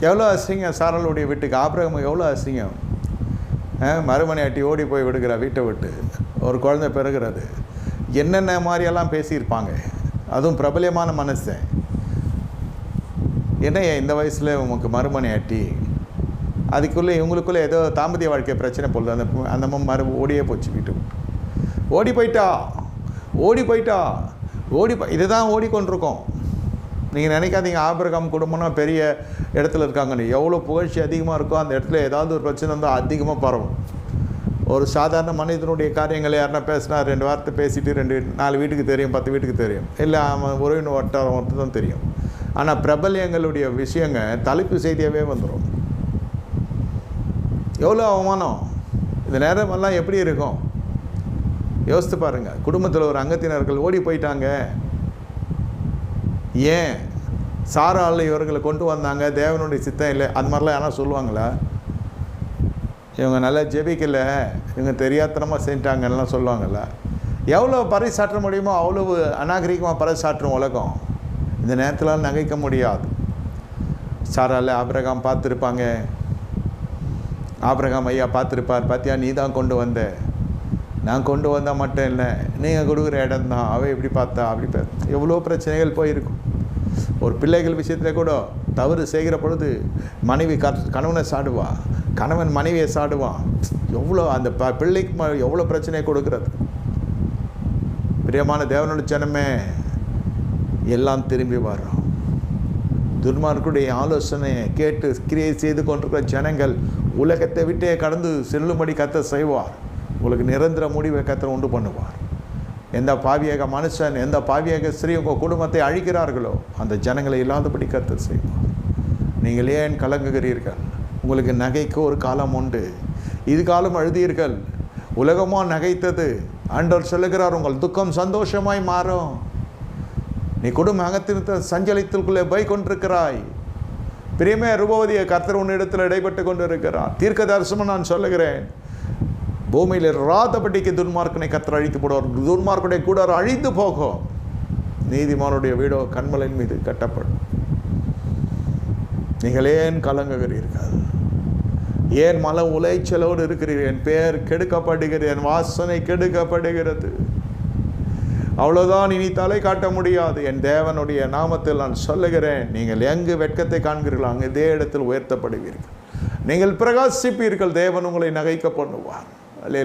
எவ்வளோ அசிங்கம் சாரலுடைய வீட்டுக்கு? ஆபிரகம் எவ்வளோ அசிங்கம்? மறுமனையாட்டி ஓடி போய் விடுகிற வீட்டை விட்டு. ஒரு குழந்தை பிறகுறது. என்னென்ன மாதிரியெல்லாம் பேசியிருப்பாங்க? அதுவும் பிரபலியமான மனுஷன். என்னையா இந்த வயசில் உமக்கு மறுமனையாட்டி அதுக்குள்ளே இவங்களுக்குள்ளே ஏதோ தாம்பத்திய வாழ்க்கை பிரச்சனை போடுது அந்த அந்த மறு ஓடியே போச்சு வீட்டு. ஓடி போயிட்டா? ஓடி போயிட்டா? ஓடி போ இதுதான் ஓடிக்கொண்டிருக்கோம். நீங்கள் நினைக்காதீங்க ஆபிரகாம் குடும்பம்னா பெரிய இடத்துல இருக்காங்கன்னு எவ்வளோ புகழ்ச்சி அதிகமாக இருக்கோ அந்த இடத்துல ஏதாவது ஒரு பிரச்சனை இருந்தால் அதிகமாக பரவும். ஒரு சாதாரண மனிதனுடைய காரியங்களை யாருன்னா பேசினா ரெண்டு வார்த்தை பேசிட்டு ரெண்டு நாலு வீட்டுக்கு தெரியும் பத்து வீட்டுக்கு தெரியும். இல்லை அவன் உறவினர் வட்டாரம் மட்டும் தான் தெரியும். ஆனால் பிரபல்யங்களுடைய விஷயங்க தலைப்பு செய்தியாகவே வந்துடும் எவ்வளோ அவமானம்? இந்த நேரமெல்லாம் எப்படி இருக்கும்? யோசித்து பாருங்கள் குடும்பத்தில் ஒரு அங்கத்தினர்கள் ஓடி போயிட்டாங்க. ஏன்? சாரால் இவர்களை கொண்டு வந்தாங்க தேவனுடைய சித்தம் இல்லை அது மாதிரிலாம் யாரும் சொல்லுவாங்களா? இவங்க நல்லா ஜெபிக்கலை இவங்க தெரியாத்தனமாக செஞ்சிட்டாங்கலாம் சொல்லுவாங்கல்ல. எவ்வளோ பறைசாற்ற முடியுமோ அவ்வளவு அநாகரிகமாக பறைசாற்றும் உலகம். இந்த நேரத்தில் நகைக்க முடியாது. சாரால் ஆபிரகாம் பார்த்துருப்பாங்க. ஆபிரகாம் ஐயா பார்த்துருப்பார் பார்த்தியா நீ தான் கொண்டு வந்த. நான் கொண்டு வந்தால் மட்டும் இல்லை நீங்கள் கொடுக்குற இடம் தான் அவ எப்படி பார்த்தா? அப்படி எவ்வளோ பிரச்சனைகள் போயிருக்கும். ஒரு பிள்ளைகள் விஷயத்தில் கூட தவறு செய்கிற பொழுது மனைவி கணவனை சாடுவா. கணவன் மனைவியை சாடுவான் எவ்வளோ அந்த ப பிள்ளைக்கு ம- எவ்வளோ பிரச்சனையை கொடுக்கறது? பிரியமான தேவனோட ஜனமே எல்லாம் திரும்பி வரும் துர்மார்க்குடைய ஆலோசனையை கேட்டு கிரியை செய்து கொண்டிருக்கிற ஜனங்கள் உலகத்தை விட்டே கடந்து செல்லும்படி கத்த செய்வார். உங்களுக்கு நிரந்தர முடிவை கத்த உண்டு பண்ணுவார். எந்த பாவியக மனுஷன் எந்த பாவியக ஸ்ரீ உங்கள் குடும்பத்தை அழிக்கிறார்களோ அந்த ஜனங்களை இல்லாதபடி கருத்து செய்வார். நீங்கள் ஏன் கலங்குகிறீர்கள்? உங்களுக்கு நகைக்கு ஒரு காலம் உண்டு. இது காலம் அழுதீர்கள். உலகமோ நகைத்தது. ஆண்டவர் சொல்லுகிறார் உங்கள் துக்கம் சந்தோஷமாய் மாறும். நீ குடும்ப அகத்திருத்த சஞ்சலித்திற்குள்ளே போய் கொண்டிருக்கிறாய் பிரியமே ரூபவதியை கர்த்தர் உன்னிடத்தில் இடைப்பட்டு கொண்டிருக்கிறார். தீர்க்க தரிசனம் நான் சொல்லுகிறேன். பூமியில் ராதபடிக்கு துன்மார்க்கனை கத்தர் அழித்து போடுவார். துன்மார்க்குடைய கூட அழிந்து போகும். நீதிமானுடைய வீடோ கண்மலின் மீது கட்டப்படும். நீங்கள் ஏன் கலங்குகிறீர்கள் ஏன் மன உளைச்சலோடு இருக்கிறீர்கள் என் பெயர் கெடுக்கப்படுகிறது என் வாசனை கெடுக்கப்படுகிறது. அவ்வளோதான் இனி தலை காட்ட முடியாது. என் தேவனுடைய நாமத்தில் நான் சொல்லுகிறேன். நீங்கள் எங்கு வெட்கத்தை காண்கிறீர்களோ அங்கே இதே இடத்தில் உயர்த்தப்படுவீர்கள். நீங்கள் பிரகாசிப்பீர்கள். தேவன் உங்களை நகைக்க பண்ணுவார். அல்லே